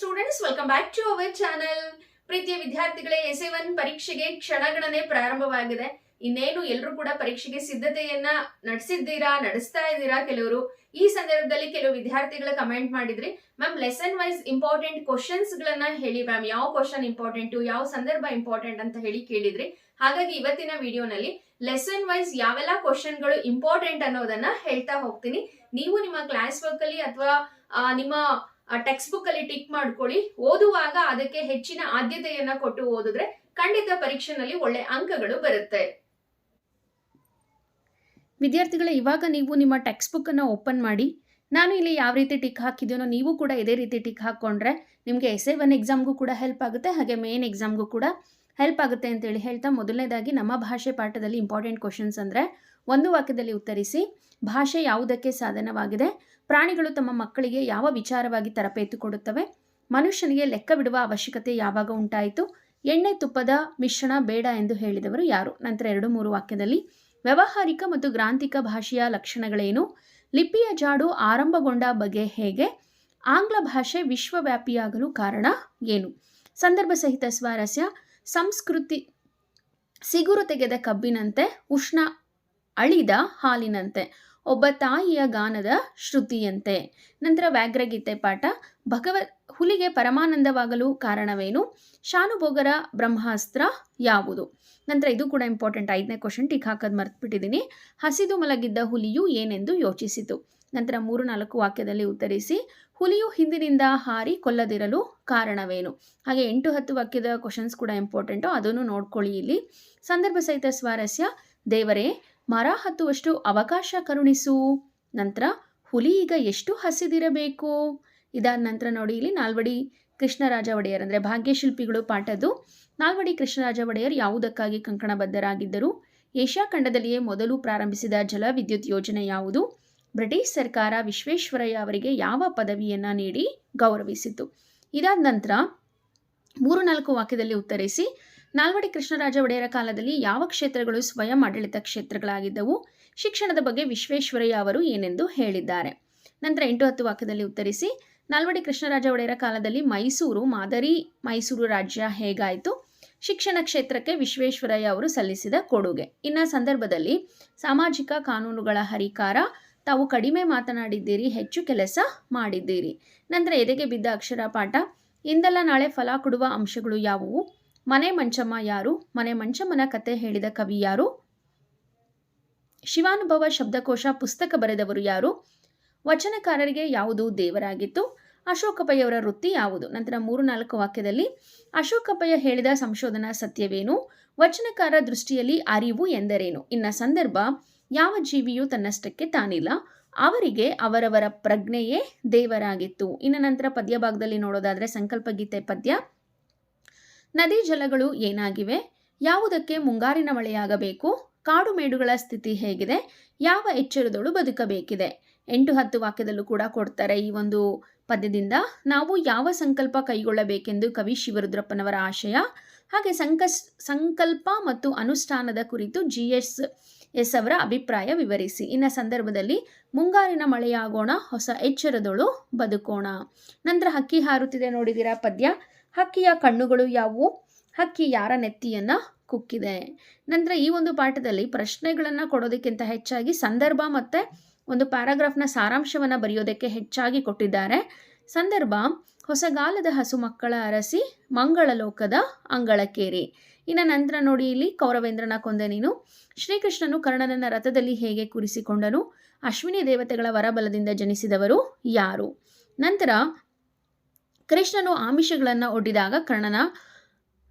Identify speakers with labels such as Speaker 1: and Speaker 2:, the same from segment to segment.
Speaker 1: Students welcome back to our channel ಪ್ರೀತಿಯ ವಿದ್ಯಾರ್ಥಿಗಳೇ, S one ಪರೀಕ್ಷೆಗೆ ಕ್ಷಣಗಣನೆ ಪ್ರಾರಂಭವಾಗಿದೆ. ಇನ್ನೇನು ಎಲ್ಲರೂ ಕೂಡ ಪರೀಕ್ಷೆಗೆ ಸಿದ್ಧತೆಯನ್ನ ನಡೆಸಿದ್ದೀರಾ, ನಡೆಸ್ತಾ ಇದ್ದೀರಾ ಕೆಲವರು? ಈ ಸಂದರ್ಭದಲ್ಲಿ ಕೆಲವು ವಿದ್ಯಾರ್ಥಿಗಳ ಕಮೆಂಟ್ ಮಾಡಿದ್ರಿ. Ma'am lesson wise important questions ಗಳನ್ನ ಹೇಳಿ ಮ್ಯಾಮ್ ಯಾವ ಕ್ವಶನ್ ಇಂಪಾರ್ಟೆಂಟ್ ಯಾವ ಸಂದರ್ಭ ಇಂಪಾರ್ಟೆಂಟ್ ಅಂತ ಹೇಳಿ ಕೇಳಿದ್ರಿ. ಹಾಗಾಗಿ ಇವತ್ತಿನ ವಿಡಿಯೋನಲ್ಲಿ ಲೆಸನ್ ವೈಸ್ ಯಾವೆಲ್ಲ ಕ್ವಶನ್ಗಳು ಇಂಪಾರ್ಟೆಂಟ್ ಅನ್ನೋದನ್ನ ಹೇಳ್ತಾ ಹೋಗ್ತೀನಿ. ನೀವು ನಿಮ್ಮ ಕ್ಲಾಸ್ ವರ್ಕ್ ಅಲ್ಲಿ ಅಥವಾ ನಿಮ್ಮ ಟೆಕ್ಸ್ಟ್ ಬುಕ್ ಅಲ್ಲಿ ಟಿಕ್ ಮಾಡ್ಕೊಳ್ಳಿ. ಓದುವಾಗ ಅದಕ್ಕೆ ಹೆಚ್ಚಿನ ಆದ್ಯತೆಯನ್ನ ಕೊಟ್ಟು ಓದಿದ್ರೆ ಖಂಡಿತ ಪರೀಕ್ಷೆನಲ್ಲಿ ಒಳ್ಳೆ ಅಂಕಗಳು ಬರುತ್ತೆ.
Speaker 2: ವಿದ್ಯಾರ್ಥಿಗಳೇ, ಇವಾಗ ನೀವು ನಿಮ್ಮ ಟೆಕ್ಸ್ಟ್ ಬುಕ್ಕನ್ನು ಓಪನ್ ಮಾಡಿ. ನಾನು ಇಲ್ಲಿ ಯಾವ ರೀತಿ ಟಿಕ್ ಹಾಕಿದ್ದೀನೋ ನೀವು ಕೂಡ ಇದೇ ರೀತಿ ಟಿಕ್ ಹಾಕ್ಕೊಂಡ್ರೆ ನಿಮಗೆ ಎಸ್ ಎ ಒನ್ ಎಕ್ಸಾಮ್ಗೂ ಕೂಡ ಹೆಲ್ಪ್ ಆಗುತ್ತೆ, ಹಾಗೆ ಮೇನ್ ಎಕ್ಸಾಮ್ಗೂ ಕೂಡ ಹೆಲ್ಪ್ ಆಗುತ್ತೆ ಅಂತೇಳಿ ಹೇಳ್ತಾ ಮೊದಲನೇದಾಗಿ ನಮ್ಮ ಭಾಷೆ ಪಾಠದಲ್ಲಿ ಇಂಪಾರ್ಟೆಂಟ್ ಕ್ವಶನ್ಸ್ ಅಂದರೆ ಒಂದು ವಾಕ್ಯದಲ್ಲಿ ಉತ್ತರಿಸಿ, ಭಾಷೆ ಯಾವುದಕ್ಕೆ ಸಾಧನವಾಗಿದೆ? ಪ್ರಾಣಿಗಳು ತಮ್ಮ ಮಕ್ಕಳಿಗೆ ಯಾವ ವಿಚಾರವಾಗಿ ತರಬೇತಿ ಕೊಡುತ್ತವೆ? ಮನುಷ್ಯನಿಗೆ ಲೆಕ್ಕ ಬಿಡುವ ಅವಶ್ಯಕತೆ ಯಾವಾಗ ಉಂಟಾಯಿತು? ಎಣ್ಣೆ ತುಪ್ಪದ ಮಿಶ್ರಣ ಬೇಡ ಎಂದು ಹೇಳಿದವರು ಯಾರು? ನಂತರ ಎರಡು ಮೂರು ವಾಕ್ಯದಲ್ಲಿ, ವ್ಯಾವಹಾರಿಕ ಮತ್ತು ಗ್ರಾಂಥಿಕ ಭಾಷೆಯ ಲಕ್ಷಣಗಳೇನು? ಲಿಪಿಯ ಜಾಡು ಆರಂಭಗೊಂಡ ಬಗೆ ಹೇಗೆ? ಆಂಗ್ಲ ಭಾಷೆ ವಿಶ್ವವ್ಯಾಪಿಯಾಗಲು ಕಾರಣ ಏನು? ಸಂದರ್ಭ ಸಹಿತ ಸ್ವಾರಸ್ಯ, ಸಂಸ್ಕೃತಿ, ಸಿಗುರು ತೆಗೆದ ಕಬ್ಬಿನಂತೆ ಉಷ್ಣ ಅಳಿದ ಹಾಲಿನಂತೆ, ಒಬ್ಬ ತಾಯಿಯ ಗಾನದ ಶ್ರುತಿಯಂತೆ. ನಂತರ ವ್ಯಾಘ್ರಗೀತೆ ಪಾಠ. ಭಗವ, ಹುಲಿಗೆ ಪರಮಾನಂದವಾಗಲು ಕಾರಣವೇನು? ಶಾನುಭೋಗರ ಬ್ರಹ್ಮಾಸ್ತ್ರ ಯಾವುದು? ನಂತರ ಇದು ಕೂಡ ಇಂಪಾರ್ಟೆಂಟ್ ಐದನೇ ಕ್ವಶನ್ ಟಿಕ್ ಹಾಕೋದು ಮರ್ತ್ಬಿಟ್ಟಿದ್ದೀನಿ ಹಸಿದು ಮಲಗಿದ್ದ ಹುಲಿಯು ಏನೆಂದು ಯೋಚಿಸಿತು. ನಂತರ ಮೂರು ನಾಲ್ಕು ವಾಕ್ಯದಲ್ಲಿ ಉತ್ತರಿಸಿ, ಹುಲಿಯು ಹಿಂದಿನಿಂದ ಹಾರಿ ಕೊಲ್ಲದಿರಲು ಕಾರಣವೇನು? ಹಾಗೆ ಎಂಟು ಹತ್ತು ವಾಕ್ಯದ ಕ್ವಶನ್ಸ್ ಕೂಡ ಇಂಪಾರ್ಟೆಂಟು ಅದನ್ನು ನೋಡ್ಕೊಳ್ಳಿ ಇಲ್ಲಿ. ಸಂದರ್ಭ ಸಹಿತ ಸ್ವಾರಸ್ಯ. ದೇವರೇ ಮರ ಹತ್ತುವಷ್ಟು ಅವಕಾಶ ಕರುಣಿಸು. ನಂತರ ಹುಲಿ ಈಗ ಎಷ್ಟು ಹಸಿದಿರಬೇಕು? ಇದಾದ ನಂತರ ನೋಡಿ, ಇಲ್ಲಿ ನಾಲ್ವಡಿ ಕೃಷ್ಣರಾಜ ಒಡೆಯರ್ ಅಂದರೆ ಭಾಗ್ಯಶಿಲ್ಪಿಗಳು ಪಾಠದ್ದು. ನಾಲ್ವಡಿ ಕೃಷ್ಣರಾಜ ಒಡೆಯರ್ ಯಾವುದಕ್ಕಾಗಿ ಕಂಕಣಬದ್ಧರಾಗಿದ್ದರು? ಏಷ್ಯಾ ಖಂಡದಲ್ಲಿಯೇ ಮೊದಲು ಪ್ರಾರಂಭಿಸಿದ ಜಲ ವಿದ್ಯುತ್ ಯೋಜನೆ ಯಾವುದು? ಬ್ರಿಟಿಷ್ ಸರ್ಕಾರ ವಿಶ್ವೇಶ್ವರಯ್ಯ ಅವರಿಗೆ ಯಾವ ಪದವಿಯನ್ನು ನೀಡಿ ಗೌರವಿಸಿತು? ಇದಾದ ನಂತರ ಮೂರು ನಾಲ್ಕು ವಾಕ್ಯದಲ್ಲಿ ಉತ್ತರಿಸಿ ನಾಲ್ವಡಿ ಕೃಷ್ಣರಾಜ ಒಡೆಯರ ಕಾಲದಲ್ಲಿ ಯಾವ ಕ್ಷೇತ್ರಗಳು ಸ್ವಯಂ ಆಡಳಿತ ಕ್ಷೇತ್ರಗಳಾಗಿದ್ದವು? ಶಿಕ್ಷಣದ ಬಗ್ಗೆ ವಿಶ್ವೇಶ್ವರಯ್ಯ ಅವರು ಏನೆಂದು ಹೇಳಿದ್ದಾರೆ. ನಂತರ ಎಂಟು ಹತ್ತು ವಾಕ್ಯದಲ್ಲಿ ಉತ್ತರಿಸಿ. ನಾಲ್ವಡಿ ಕೃಷ್ಣರಾಜ ಒಡೆಯರ ಕಾಲದಲ್ಲಿ ಮೈಸೂರು, ಮಾದರಿ ಮೈಸೂರು ರಾಜ್ಯ ಹೇಗಾಯಿತು? ಶಿಕ್ಷಣ ಕ್ಷೇತ್ರಕ್ಕೆ ವಿಶ್ವೇಶ್ವರಯ್ಯ ಅವರು ಸಲ್ಲಿಸಿದ ಕೊಡುಗೆ. ಇನ್ನ ಸಂದರ್ಭದಲ್ಲಿ, ಸಾಮಾಜಿಕ ಕಾನೂನುಗಳ ಹರಿಕಾರ, ತಾವು ಕಡಿಮೆ ಮಾತನಾಡಿದ್ದೀರಿ, ಹೆಚ್ಚು ಕೆಲಸ ಮಾಡಿದ್ದೀರಿ. ನಂತರ ಎದೆಗೆ ಬಿದ್ದ ಅಕ್ಷರ ಪಾಠ. ಇಂದಲ್ಲ ನಾಳೆ ಫಲ ಕೊಡುವ ಅಂಶಗಳು ಯಾವುವು? ಮನೆ ಮಂಚಮ್ಮ ಯಾರು? ಮನೆ ಮಂಚಮ್ಮನ ಕತೆ ಹೇಳಿದ ಕವಿ ಯಾರು? ಶಿವಾನುಭವ ಶಬ್ದಕೋಶ ಪುಸ್ತಕ ಬರೆದವರು ಯಾರು? ವಚನಕಾರರಿಗೆ ಯಾವುದು ದೇವರಾಗಿತ್ತು? ಅಶೋಕಪ್ಪಯ್ಯವರ ವೃತ್ತಿ ಯಾವುದು? ನಂತರ ಮೂರು ನಾಲ್ಕು ವಾಕ್ಯದಲ್ಲಿ, ಅಶೋಕಪ್ಪಯ್ಯ ಹೇಳಿದ ಸಂಶೋಧನಾ ಸತ್ಯವೇನು? ವಚನಕಾರ ದೃಷ್ಟಿಯಲ್ಲಿ ಅರಿವು ಎಂದರೇನು? ಇನ್ನ ಸಂದರ್ಭ, ಯಾವ ಜೀವಿಯೂ ತನ್ನಷ್ಟಕ್ಕೆ ತಾನಿಲ್ಲ. ಅವರಿಗೆ ಅವರವರ ಪ್ರಜ್ಞೆಯೇ ದೇವರಾಗಿತ್ತು. ಇನ್ನು ನಂತರ ಪದ್ಯ ಭಾಗದಲ್ಲಿ ನೋಡೋದಾದರೆ ಸಂಕಲ್ಪ ಗೀತೆ ಪದ್ಯ. ನದಿ ಜಲಗಳು ಏನಾಗಿವೆ? ಯಾವುದಕ್ಕೆ ಮುಂಗಾರಿನ ಮಳೆಯಾಗಬೇಕು? ಕಾಡು ಮೇಡುಗಳ ಸ್ಥಿತಿ ಹೇಗಿದೆ? ಯಾವ ಎಚ್ಚರದಳು ಬದುಕಬೇಕಿದೆ? ಎಂಟು ಹತ್ತು ವಾಕ್ಯದಲ್ಲೂ ಕೂಡ ಕೊಡ್ತಾರೆ ಈ ಒಂದು ಪದ್ಯದಿಂದ. ನಾವು ಯಾವ ಸಂಕಲ್ಪ ಕೈಗೊಳ್ಳಬೇಕೆಂದು ಕವಿ ಶಿವರುದ್ರಪ್ಪನವರ ಆಶಯ. ಹಾಗೆ ಸಂಕಸ್, ಸಂಕಲ್ಪ ಮತ್ತು ಅನುಷ್ಠಾನದ ಕುರಿತು ಜಿ ಎಸ್ ಎಸ್ ಅವರ ಅಭಿಪ್ರಾಯ ವಿವರಿಸಿ. ಇನ್ನ ಸಂದರ್ಭದಲ್ಲಿ ಮುಂಗಾರಿನ ಮಳೆಯಾಗೋಣ, ಹೊಸ ಎಚ್ಚರದೊಳು ಬದುಕೋಣ. ನಂತರ ಹಕ್ಕಿ ಹಾರುತ್ತಿದೆ ನೋಡಿದಿರಾ ಪದ್ಯ. ಹಕ್ಕಿಯ ಕಣ್ಣುಗಳು ಯಾವುವು? ಹಕ್ಕಿ ಯಾರ ನೆತ್ತಿಯನ್ನು ಕುಕ್ಕಿದೆ? ನಂತರ ಈ ಒಂದು ಪಾಠದಲ್ಲಿ ಪ್ರಶ್ನೆಗಳನ್ನು ಕೊಡೋದಕ್ಕಿಂತ ಹೆಚ್ಚಾಗಿ ಸಂದರ್ಭ ಮತ್ತು ಒಂದು ಪ್ಯಾರಾಗ್ರಾಫ್ನ ಸಾರಾಂಶವನ್ನು ಬರೆಯೋದಕ್ಕೆ ಹೆಚ್ಚಾಗಿ ಕೊಟ್ಟಿದ್ದಾರೆ. ಸಂದರ್ಭ, ಹೊಸಗಾಲದ ಹಸು ಮಕ್ಕಳ ಅರಸಿ ಮಂಗಳ ಲೋಕದ ಅಂಗಳಕ್ಕೇರಿ ಇನ್ನು ನಂತರ ನೋಡಿ ಇಲ್ಲಿ ಕೌರವೇಂದ್ರನ ಕೊಂದೆ ನೀನು. ಶ್ರೀಕೃಷ್ಣನು ಕರ್ಣನನ್ನ ರಥದಲ್ಲಿ ಹೇಗೆ ಕೂರಿಸಿಕೊಂಡನು? ಅಶ್ವಿನಿ ದೇವತೆಗಳ ವರಬಲದಿಂದ ಜನಿಸಿದವರು ಯಾರು? ನಂತರ ಕೃಷ್ಣನು ಆಮಿಷಗಳನ್ನು ಒಡ್ಡಿದಾಗ ಕರ್ಣನ,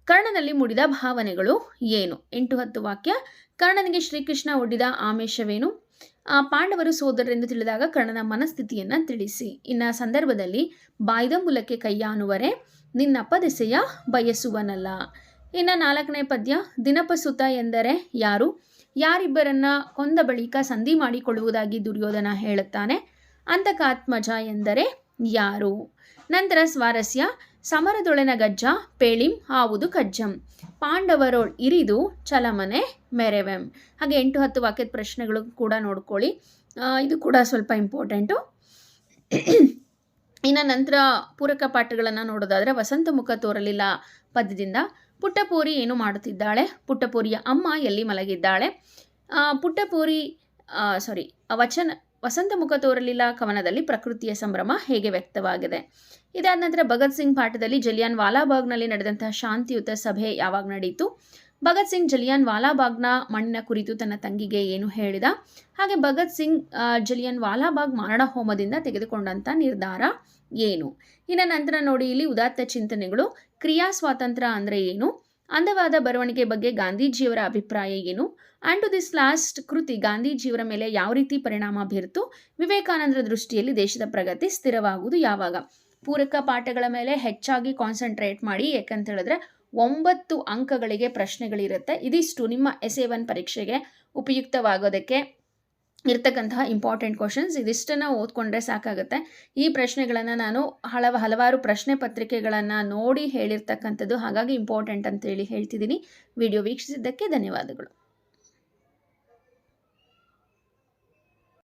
Speaker 2: ಕರ್ಣನಲ್ಲಿ ಮೂಡಿದ ಭಾವನೆಗಳು ಏನು? ಎಂಟು ಹತ್ತು ವಾಕ್ಯ. ಕರ್ಣನಿಗೆ ಶ್ರೀಕೃಷ್ಣ ಒಡ್ಡಿದ ಆಮಿಷವೇನು? ಆ ಪಾಂಡವರು ಸೋದರರೆಂದು ತಿಳಿದಾಗ ಕರ್ಣನ ಮನಸ್ಥಿತಿಯನ್ನು ತಿಳಿಸಿ. ಇನ್ನ ಸಂದರ್ಭದಲ್ಲಿ, ಬಾಯ್ದಂಬುಲಕ್ಕೆ ಕೈಯಾನುವರೆ ನಿನ್ನ ಪದೆಸೆಯ ಬಯಸುವನಲ್ಲ. ಇನ್ನು ನಾಲ್ಕನೇ ಪದ್ಯ, ದಿನಪಸುತ ಎಂದರೆ ಯಾರು? ಯಾರಿಬ್ಬರನ್ನ ಕೊಂದ ಬಳಿಕ ಸಂಧಿ ಮಾಡಿಕೊಳ್ಳುವುದಾಗಿ ದುರ್ಯೋಧನ ಹೇಳುತ್ತಾನೆ. ಅಂತಕಾತ್ಮಜ ಎಂದರೆ ಯಾರು? ನಂತರ ಸ್ವಾರಸ್ಯ, ಸಮರದೊಳನ ಗಜ್ಜ, ಪೇಳಿಂ ಆವುದು ಕಜ್ಜಂ. ಪಾಂಡವರೋಳ್ ಇರಿದು ಚಲಮನೆ ಮೆರೆವೆಂ. ಹಾಗೆ ಎಂಟು ಹತ್ತು ವಾಕ್ಯದ ಪ್ರಶ್ನೆಗಳು ಕೂಡ ನೋಡ್ಕೊಳ್ಳಿ. ಇದು ಕೂಡ ಸ್ವಲ್ಪ ಇಂಪಾರ್ಟೆಂಟು. ಇನ್ನು ನಂತರ ಪೂರಕ ಪಾಠಗಳನ್ನು ನೋಡೋದಾದರೆ ವಸಂತ ಮುಖ ತೋರಲಿಲ್ಲ ಪದ್ಯದಿಂದ. ಪುಟ್ಟಪೂರಿ ಏನು ಮಾಡುತ್ತಿದ್ದಾಳೆ? ಪುಟ್ಟಪೂರಿಯ ಅಮ್ಮ ಎಲ್ಲಿ ಮಲಗಿದ್ದಾಳೆ? ಪುಟ್ಟಪೂರಿ ಸಾರಿ ವಚನ ವಸಂತ ಮುಖ ತೋರಲಿಲ್ಲ, ಕವನದಲ್ಲಿ ಪ್ರಕೃತಿಯ ಸಂಭ್ರಮ ಹೇಗೆ ವ್ಯಕ್ತವಾಗಿದೆ? ಇದಾದ ನಂತರ ಭಗತ್ ಸಿಂಗ್ ಪಾಠದಲ್ಲಿ ಜಲಿಯಾನ್ ವಾಲಾಬಾಗ್ನಲ್ಲಿ ನಡೆದಂತಹ ಶಾಂತಿಯುತ ಸಭೆ ಯಾವಾಗ ನಡೆಯಿತು ಭಗತ್ ಸಿಂಗ್ ಜಲಿಯಾನ್ ವಾಲಾಬಾಗ್ನ ಮಣ್ಣಿನ ಕುರಿತು ತನ್ನ ತಂಗಿಗೆ ಏನು ಹೇಳಿದ? ಹಾಗೆ ಭಗತ್ ಸಿಂಗ್ ಜಲಿಯಾನ್ ವಾಲಾಬಾಗ್ ಮಾರಣ ಹೋಮದಿಂದ ತೆಗೆದುಕೊಂಡಂಥ ನಿರ್ಧಾರ ಏನು? ಇನ್ನು ನಂತರ ನೋಡಿ, ಇಲ್ಲಿ ಉದಾತ್ತ ಚಿಂತನೆಗಳು. ಕ್ರಿಯಾ ಸ್ವಾತಂತ್ರ್ಯ ಅಂದರೆ ಏನು? ಅಂದವಾದ ಬರವಣಿಗೆ ಬಗ್ಗೆ ಗಾಂಧೀಜಿಯವರ ಅಭಿಪ್ರಾಯ ಏನು? ಆ್ಯಂಡ್ ಟು ದಿಸ್ ಲಾಸ್ಟ್ ಕೃತಿ ಗಾಂಧೀಜಿಯವರ ಮೇಲೆ ಯಾವ ರೀತಿ ಪರಿಣಾಮ ಬೀರಿತು ವಿವೇಕಾನಂದರ ದೃಷ್ಟಿಯಲ್ಲಿ ದೇಶದ ಪ್ರಗತಿ ಸ್ಥಿರವಾಗುವುದು ಯಾವಾಗ? ಪೂರಕ ಪಾಠಗಳ ಮೇಲೆ ಹೆಚ್ಚಾಗಿ ಕಾನ್ಸಂಟ್ರೇಟ್ ಮಾಡಿ, ಯಾಕಂತ ಹೇಳಿದ್ರೆ ಒಂಬತ್ತು ಅಂಕಗಳಿಗೆ ಪ್ರಶ್ನೆಗಳಿರುತ್ತೆ. ಇದಿಷ್ಟು ನಿಮ್ಮ ಎಸ್ ಎ ಒನ್ ಪರೀಕ್ಷೆಗೆ ಉಪಯುಕ್ತವಾಗೋದಕ್ಕೆ. ಇರ್ತಕ್ಕಂತಹ ಇಂಪಾರ್ಟೆಂಟ್ ಕ್ವಶನ್ಸ್ ಇದಿಷ್ಟನ್ನು ಓದ್ಕೊಂಡ್ರೆ ಸಾಕಾಗುತ್ತೆ. ಈ ಪ್ರಶ್ನೆಗಳನ್ನು ನಾನು ಹಲವು, ಹಲವಾರು ಪ್ರಶ್ನೆ ಪತ್ರಿಕೆಗಳನ್ನು ನೋಡಿ ಹೇಳಿರ್ತಕ್ಕಂಥದ್ದು ಹಾಗಾಗಿ ಇಂಪಾರ್ಟೆಂಟ್ ಅಂತೇಳಿ ಹೇಳ್ತಿದ್ದೀನಿ. ವಿಡಿಯೋ ವೀಕ್ಷಿಸಿದ್ದಕ್ಕೆ ಧನ್ಯವಾದಗಳು.